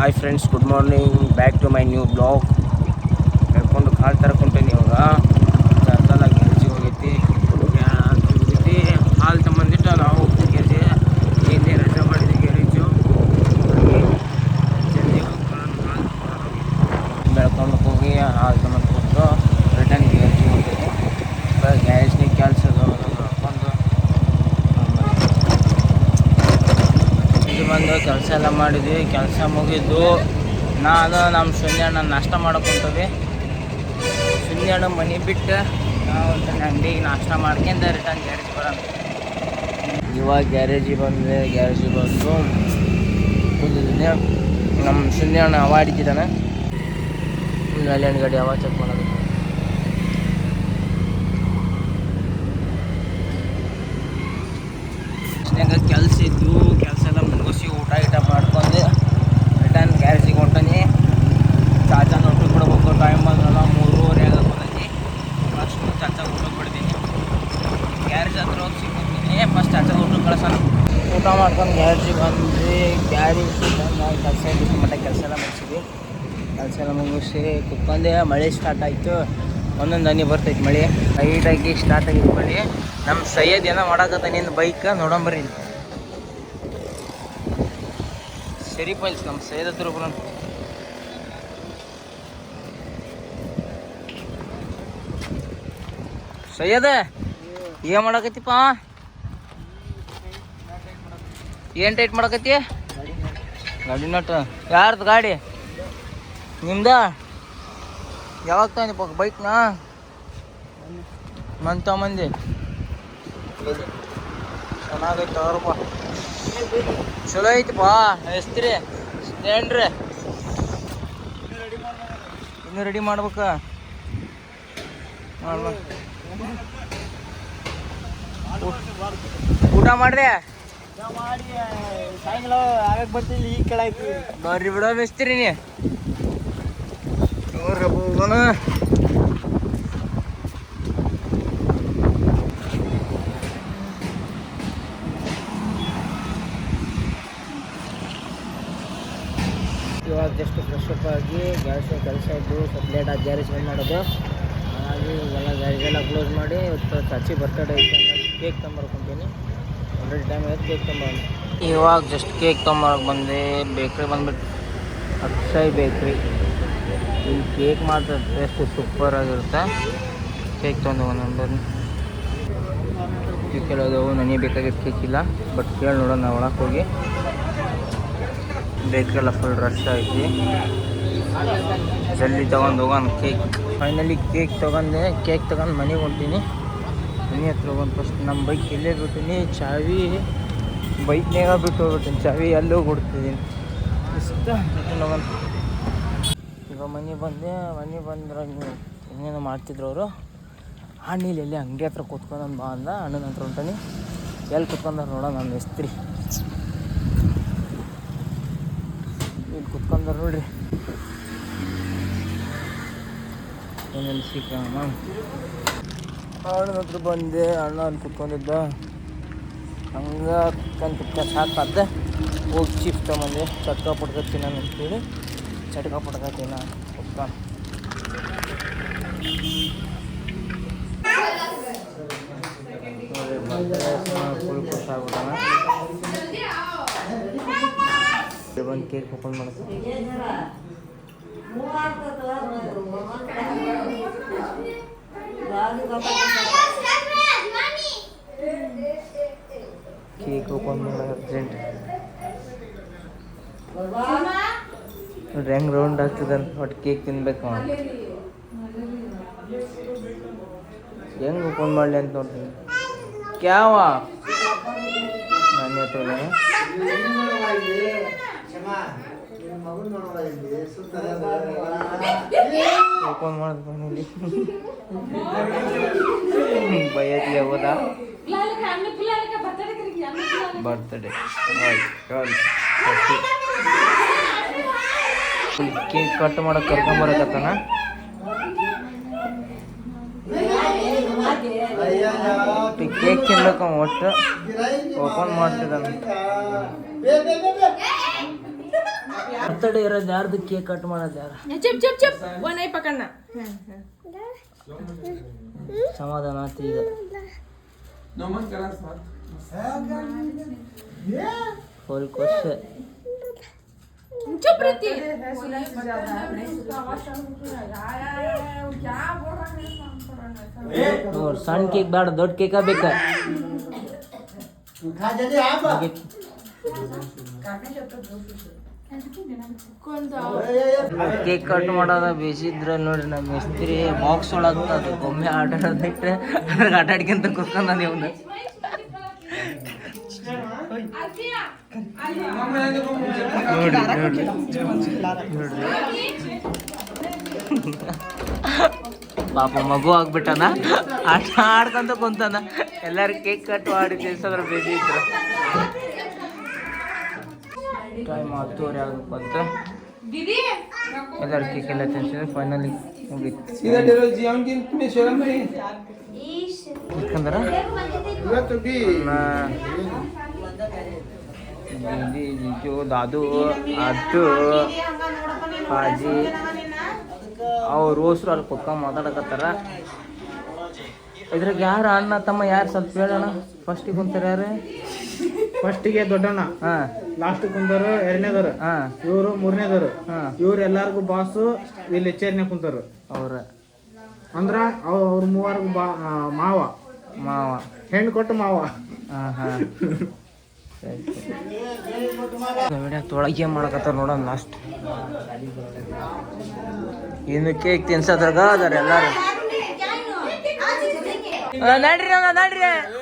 hi friends good morning back to my new blog ಹೇಳ್ಕೊಂಡು ಕಾಲ್ ತರ್ಕೊಂತೀನಿ ಇವಾಗ ಚರ್ಚಲ್ಲ ಗೆಲ್ಸಿ ಹೋಗೈತಿ ಯಾ- ಹೋಗೈತಿ ಹಾಲು ತಗೊಂಡಿಟ್ಟು ನಾವು ಹೋಗಿದ್ದೆ ಹಿಂದೆ ರಜೆ ಮಾಡಿದ್ವಿ ಗ್ಯಾರೇಜು ಜಲ್ದಿ ಬೆಳ್ಕೊಂಡು ಹೋಗಿ ಹಾಲು ತಗೊಂಡ್ಕೊಂಡು ರಿಟರ್ನ್ ಗ್ಯಾರೇಜಿಗೆ ಹೋಗಿದ್ದೆ ಗ್ಯಾರೇಜ್ನಾಗ ಕೆಲಸ ಬಂದು ಕೆಲಸ ಎಲ್ಲ ಮಾಡಿದ್ವಿ. ಕೆಲಸ ಮುಗಿದು ನಾನು ನಮ್ಮ ಶೂನ್ಯಣ್ಣ ನಾಷ್ಟ ಮಾಡ್ಕೊತೀವಿ ಸುನ್ಯಣ್ಣ ಮನೆ ಬಿಟ್ಟು ನಾವು ಅಂಗಡಿಗೆ ನಾಷ್ಟ ಮಾಡ್ಕೊಂಡು ರಿಟರ್ನ್ ಗ್ಯಾರೇಜ್ ಬರೋಣ. ಇವಾಗ ಗ್ಯಾರೇಜಿಗೆ ಬಂದೆ ಗ್ಯಾರೇಜಿಗೆ ಬಂದು ಕೂತಿದ್ದೀನಿ ನಮ್ಮ ಸುನ್ಯಣ್ಣ ಅವ ಹಿಡಿತಿದ್ದಾನೆ. ಲೈಲ್ಯಾಂಡ್ ಗಾಡಿ ಅವ ಚೆಕ್ ಮಾಡೋದು. ಕೆಲಸ ಇದ್ದು ಕೆಲಸ ಎಲ್ಲ ಮುಗಿಸಿ ಊಟ ಗೀಟ ಮಾಡ್ಕೊಂಡು ರಿಟರ್ನ್ ಗ್ಯಾರೇಜಿಗೆ ಹೊಂಟನಿ ಚಾಚಾ ಊಟ ಬಿಡ್ಬೇಕು ಟೈಮ್ ಬಂದ್ರಲ್ಲ ಮೂರುವರೆ ಆಗಕ್ಕೆ ಫಸ್ಟ್ ಚಾಚಾ ಊಟ ಬಿಡ್ತೀನಿ ಗ್ಯಾರೇಜ್ ಹತ್ರ ಹೋಗಿ ಸಿಗ್ತೀನಿ ಫಸ್ಟ್ ಚಾಚಾ ಊಟ ಕಳ್ಸೋಣ ಊಟ ಮಾಡ್ಕೊಂಡು ಗ್ಯಾರೇಜಿಗೆ ಬಂದ್ವಿ. ಗ್ಯಾರೇಜ್ ಬಂದು ಕೆಲಸ ಇದ್ದು ಮಟ್ಟ ಕೆಲಸ ಎಲ್ಲ ಮುಗಿಸಿದ್ವಿ. ಕೆಲಸ ಎಲ್ಲ ಮುಗಿಸಿ ಕುತ್ಕೊಂಡೆ. ಮಳೆ ಸ್ಟಾರ್ಟ್ ಆಯಿತು. ಒಂದೊಂದು ಹನಿ ಬರ್ತೈತೆ ಮಳೆ. ಲೈಟಾಗಿ ಸ್ಟಾರ್ಟ್ ಆಗಿತ್ತು ಮಳೆ. ನಮ್ಮ ಸೈಯದ್ ಏನೋ ಮಾಡಾಕತ್ತಾನಿಂದ ಬೈಕ್ ನೋಡಂಬರ್ರಿ ಸರಿ ಪೈಲ್ಸ್ ನಮ್ಮ ಸೈಯದ್ ಹತ್ರ ಸೈಯದ, ಏನು ಮಾಡಾಕತ್ತಿಪ್ಪ? ಏನ್ ಟೈಟ್ ಮಾಡಕತ್ತಿ? ಗಾಡಿ ನಟ್ ಯಾರ್ದು ಗಾಡಿ? ನಿಮ್ದ? ಯಾವಾಗ ತಗೊಂಡಿಪ್ಪ ಬೈಕ್ನ ಮಂತ ಮಂದಿ ಚೆನ್ನಾಗೈತೆ ಅವ್ರಪ್ಪ ಚಲೋ ಐತಿಪ್ಪ ಎಸ್ತ್ರಿ, ಸ್ಟ್ಯಾಂಡ್ರಿ. ಇನ್ನು ರೆಡಿ ಮಾಡ್ಬೇಕ. ಮಾಡ್ಬೇಕು. ಊಟ ಮಾಡ್ದೆ? ಮಾಡಿ ಸಾಯಂಕಾಲ ಆಗಕ್ಕೆ ಬರ್ತಿಲ್ಲ ಈಗ ಕೆಳಾಯ್ತು ಬರ್ರಿ ಬಿಡೋ ಮಿಸ್ತ್ರಿ ನೋಡ್ರಿ ಹೋಗೋಣ. ಇವಾಗ ಜಸ್ಟ್ ಫ್ರೆಶ್ ಅಪ್ ಆಗಿ ಗ್ಯಾಸ್ ಕೆಲಸ ಇದ್ದು ಸ್ವಲ್ಪ ಲೇಟ್ ಆಗಿ ಗ್ಯಾರೇಜ್ ಬಂದ್ ಮಾಡೋದು. ಹಾಗಾಗಿ ಎಲ್ಲ ಗ್ಯಾರೇಜ್ ಎಲ್ಲ ಕ್ಲೋಸ್ ಮಾಡಿ ಇವತ್ತು ಚಚ್ಚಿ ಬರ್ತಡೇ ಐತೆ ಕೇಕ್ ತೊಂಬರ್ಕೊಂತೀನಿ ಇವಾಗ ಜಸ್ಟ್ ಕೇಕ್ ತೊಗೊಂಬರಕ್ಕೆ ಬಂದೆ ಬೇಕ್ರಿ ಬಂದ್ಬಿಟ್ಟು ಅಕ್ಷಯ್ ಬೇಕ್ರಿ ಇಲ್ಲಿ ಕೇಕ್ ಮಾತ್ರ ಟೇಸ್ಟ್ ಸೂಪರ್ ಆಗಿರುತ್ತೆ. ಕೇಕ್ ತೊಗೊಂಡು ಒಂದೊಂದು ಕೇಳೋದು ನನಗೆ ಬೇಕಾಗಿದ್ದು ಕೇಕ್ ಇಲ್ಲ ಬಟ್ ಕೇಳಿ ನೋಡೋಣ ಒಳಗೆ ಹೋಗಿ. ಬೇಕ್ರಿ ಎಲ್ಲ ಫುಲ್ ರಶ್ ಐತಿ ಜಲ್ದಿ ತೊಗೊಂಡು ಹೋಗೋಣ ಕೇಕ್ ಫೈನಲಿ ಕೇಕ್ ತೊಗೊಂಡೆ ಕೇಕ್ ತೊಗೊಂಡು ಮನೆಗೆ ಹೊಂಟೀನಿ. ಮನೆ ಹತ್ರ ಹೋಗೋಣ ಫಸ್ಟ್ ನಮ್ಮ ಬೈಕ್ ಇಲ್ಲೇ ಬಿಟ್ಟಿನಿ ಚಾವಿ ಬೈಕ್ನಾಗ ಬಿಟ್ಟು ಹೋಗ್ಬಿಟ್ಟಿನಿ ಚಾವಿ ಎಲ್ಲೂ ಕೊಡ್ತಿದ್ದೀನಿ. ಇಷ್ಟ ಹೋಗೋಣ ಈಗ ಮನೆ ಬಂದೆ, ಮನೆ ಬಂದ್ರೆ ನೀವು ಮಾಡ್ತಿದ್ರು ಅವರು. ಹಣ್ಣಿಲ್ಲ ಎಲ್ಲಿ ಅಂಗಡಿ ಹತ್ರ ಕೂತ್ಕೊಂಡು ಬಾ ಅಂದ, ಅಣ್ಣನ ಹತ್ರ ಹೊಂಟಾನೆ. ಎಲ್ಲಿ ಕೂತ್ಕೊಂಡಾರ ನೋಡ ನನ್ನ ಇಸ್ತ್ರಿ ಇಲ್ಲಿ ಕೂತ್ಕೊಂಡ್ರೆ ನೋಡ್ರಿ. ಏನೇನು ಸಿಕ್ಕಮ್ಮ ಅಣ್ಣನ ಹತ್ರ ಬಂದೆ, ಅಣ್ಣ ಅಲ್ಲಿ ಕುತ್ಕೊಂಡಿದ್ದ. ಹಂಗೆ ಕುತ್ಕೊಂಡು ಕುತ್ಕೊಂಡು ಸಾಕಾದ ಹೋಗಿ ಚಿಪ್ಸ್ ತೊಗೊಂಬಂದೆ. ಚಟ್ಕ ಪಟ್ಕ ತಿನ್ನೋಣ ಅಂತೇಳಿ. ಚಟ್ಕ ಪಟ್ಕ ತಿನ್ನ ಕುತ್ಕೊಂಡು ಫುಲ್ ಕೇಕ್ ಓಪನ್ ಮಾಡ್ತೀನಿ. ಕೇಕ್ ಓಪನ್ ಮಾಡೋದು ಅರ್ಜೆಂಟ್ ನೋಡ್ರಿ ಹೆಂಗ್ ರೌಂಡ್ ಆಗ್ತದಂತ ಒಟ್ಟು ಕೇಕ್ ತಿನ್ಬೇಕು ಅವ್ನು ಹೆಂಗ್ ಓಪನ್ ಮಾಡಲಿ ಅಂತ ನೋಡ್ತೀನಿ ಕ್ಯಾವ ನನ್ನ ಹತ್ರ ಓಪನ್ ಮಾಡೋದು ಬಂದಿಲ್ಲಿ ಬಯತಿ ಹೋದಾ ಬರ್ತಡೇ ಕೇಕ್ ಕಟ್ ಮಾಡಕ್ ಕರ್ಕೊಂಬರಕತ್ತಾನ ಕೇಕ್ ತಿನ್ಬೇಕು ಒಟ್ಟು ಓಪನ್ ಮಾಡ್ತಿದ್ದಾನೆ ಬರ್ತಡೇ ಇರೋದು ಯಾರ್ದು ಕೇಕ್ ಕಟ್ ಮಾಡೋದು ಯಾರು चुप चुप चुप वो नहीं पकड़ना ಸಮಾಧಾನ ಆಯ್ತು ಈಗ ಫುಲ್ ಖುಷಿ चुप रहती ನೋಡ್ ಸಣ್ಣ ಕೇಕ್ ಬೇಡ ದೊಡ್ಡ ಕೇಕ ಬೇಕ खा जल्दी आप कौन सा ಕೇಕ್ ಕಟ್ ಮಾಡೋದ ಬೇಸಿದ್ರ ನೋಡ್ರಿ ನಮ್ಮ ಮಿಸ್ತ್ರಿ ಬಾಕ್ಸ್ ಒಳಗ ಅದು ಗೊಮ್ಮೆ ಆಟ ಆಡೋದಿಟ್ರೆ ಅದ್ರಾಗ ಆಟ ಆಡ್ಕೊಂತ ಕುತ್ಕೊಂಡ ನೀವು ನೋಡ್ರಿ ನೋಡ್ರಿ ನೋಡ್ರಿ. ಪಾಪ ಮಗು ಆಗ್ಬಿಟ್ಟನ. ಆಟ ಆಡ್ಕೊಂತ ಕುಂತಾನ. ಎಲ್ಲಾರು ಕೇಕ್ ಕಟ್ ಮಾಡಿ ತಿನ್ಸೋದ್ರ ಬೇಸಿ ಇದ್ರು. ಟೈಮ್ ಹತ್ತುವರೆ ಆಗಬೇಕು ಅಂತ दीदी ಎಲ್ಲರೂ ಕೇಕ್ ಎಲ್ಲ ತಿನ್ಸಿದ್ರೆ ಫೈನಲಿ ಮುಗೀತು. ಯಾಕಂದ್ರೆ ದೀದಿ ಜಿಜು ದಾದು ಅದ್ದು ಹಾಜಿ. ಅವ್ರು ರೋಸ್ರು ಅಲ್ಲಿ ಪಕ್ಕ ಮಾತಾಡಕತ್ತಾರ. ಇದ್ರಾಗ ಯಾರು ಅಣ್ಣ ತಮ್ಮ ಯಾರು ಸ್ವಲ್ಪ ಹೇಳೋಣ ಫಸ್ಟಿಗೆ ಕುಂತಾರ ಯಾರು? ಫಸ್ಟಿಗೆ ದೊಡ್ಡಣ್ಣ. ಹಾ. ಲಾಸ್ಟ್ ಕುಂದರು ಎರಡನೇದವ್ರು. ಹಾ. ಇವರು ಮೂರನೇದವ್ರು. ಹಾ. ಇವ್ರು ಎಲ್ಲಾರ್ಗು ಬಾಸು ಇಲ್ಲಿ ಚೇರ್ನೆ ಕುಂತಾರ ಅವ್ರ. ಅಂದ್ರ ಅವ್- ಅವ್ರ ಮೂವರ್ಗು ಬಾ ಮಾವ. ಮಾವ. ಹೆಣ್ಣು ಕೊಟ್ಟು ಮಾವ. ಹಾ ಹಾ. ವಿಡಿಯೋ ತೊಳಗೆ ಮಾಡಕತ್ತಾರ ನೋಡೋಣ ಲಾಸ್ಟ್ ಏನಕ್ಕೆ ಕೇಕ್ ತಿನ್ಸೋದ್ರಾಗ ಅದಾರ ಎಲ್ಲಾರು. ನಡ್ರಿ ನಡ್ರಿ.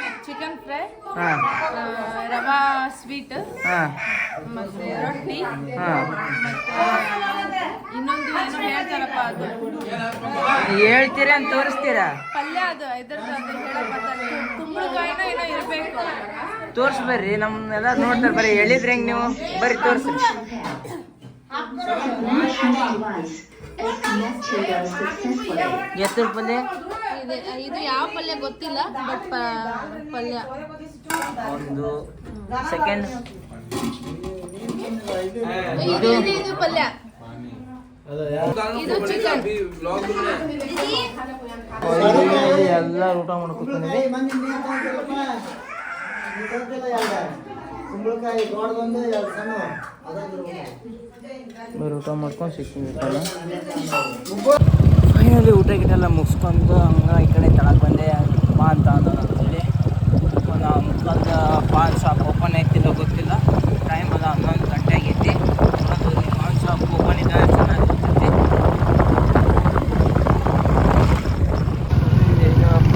ಫ್ರೈ ಹಾ. ರವಾ ಸ್ವೀಟ್ ಹಾ. ಮತ್ತೆ ರೊಟ್ಟಿ ಹಾ. ಇನ್ನೊಂದು ಏನೋ ಹೇಳ್ತಾರಪ್ಪ ಅದು. ಹೇಳ್ತೀರಾ ಅಂತ ತೋರಿಸ್ತೀರಾ? ಪಲ್ಯ ಅದು ಇದ್ರದ್ದು ಅದು ಬರ್ತಾರೆ ಕುಂಬಳಕಾಯಿನ ಏನೋ ಇರಬೇಕು. ತೋರ್ಸ್ ಬರ್ರಿ ನಮ್ನೆಲ್ಲ ನೋಡ್ತಾರೆ. ಬರ್ರಿ ಹೇಳಿದ್ರೆ ಹೆಂಗ್ ನೀವು? ಬರ್ರಿ ತೋರ್ಸ್ರಿ. ಎತ್ತರ ಪಲ್ಯ? ಇದು. ಯಾವ ಪಲ್ಯ ಗೊತ್ತಿಲ್ಲ ಬಟ್ ಪಲ್ಯ. ಒಂದು ಸೆಕೆಂಡ್ ಇದು ಇದು ಇದು ಪಲ್ಯ. ಇದು ಚಿಕನ್ ಎಲ್ಲ ಊಟ ಮಾಡ್ಕೊತೀನಿ ಊಟ ಮಾಡ್ಕೊಂಡು ಸಿಗ್ತೀನಿ ಮನೇಲಿ ಊಟ ಗಿಟ ಎಲ್ಲ ಮುಗಿಸ್ಕೊಂಡು ಹಂಗೆ ಈ ಕಡೆ ತಳಕ್ಕೆ ಬಂದೆ. ಬಾ ಅಂತ ಅಂತೇಳಿ ಮುಖದ ಪಾನ್ ಶಾಪ್ ಓಪನ್ ಆಯ್ತಿಲ್ಲ ಗೊತ್ತಿಲ್ಲ. ಟೈಮ್ ಅದು ಹನ್ನೊಂದು ಗಂಟೆ ಆಗೈತಿ. ಪಾನ್ ಶಾಪ್ ಓಪನ್ ಇದ್ದಾಗ ಚೆನ್ನಾಗಿರ್ತೈತಿ.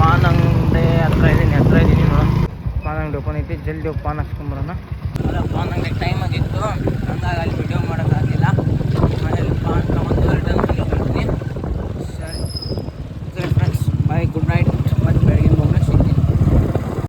ಪಾನ್ ಅಂಗಡಿ ಹತ್ರ ಇದ್ದೀನಿ ಹತ್ರ ಇದ್ದೀನಿ ನೋಡೋಣ ಪಾನ್ ಅಂಗಡಿ ಓಪನ್ ಐತಿ. ಜಲ್ದಿ ಪಾನ್ ಹಚ್ಕೊಂಬರೋಣ ಪಾನ್ ಅಂಗಡಿ ಟೈಮ್